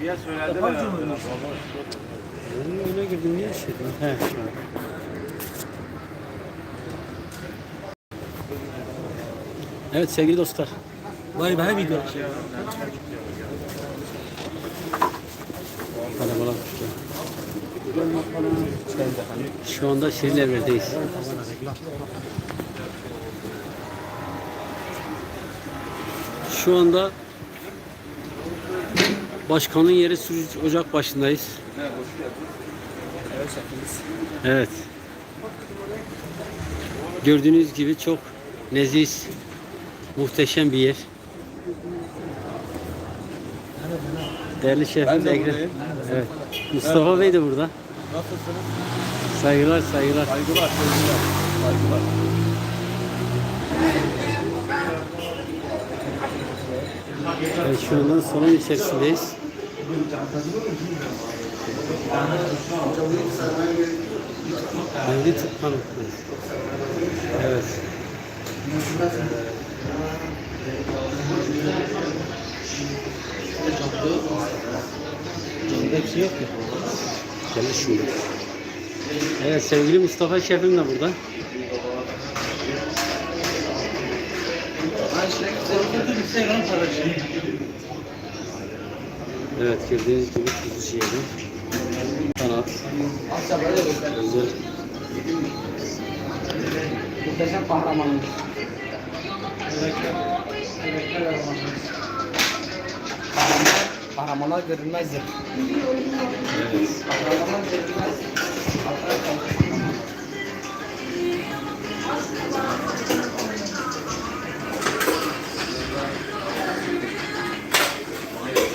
Bir söylediler herhalde. Ben öyle girdim niye şey dedim. Evet sevgili dostlar. Vay be video. İşte. Şu anda Şirinevler'deyiz. Şu anda başkanın yeri Sürücü Ocak başındayız. Evet. Gördüğünüz gibi çok neziz, muhteşem bir yer. Değerli şefim de Ekrem. Evet. Mustafa Bey de burada. Nasılsınız? Saygılar saygılar. Saygılar, saygılar. Saygılar. Evet, şu anda salon içerisindeyiz. Mevlid Hanım'dayız. Evet. Hepsi yok mu? Gelir şimdi. Evet sevgili Mustafa Şefim de burada. Evet gördüğünüz gibi kuzu ciğeri. Kanat. Özel. Muhteşem kahramanımız. Kahramanlar, kahramanlar görünmezdir. Evet. Kahramanlar görünmez.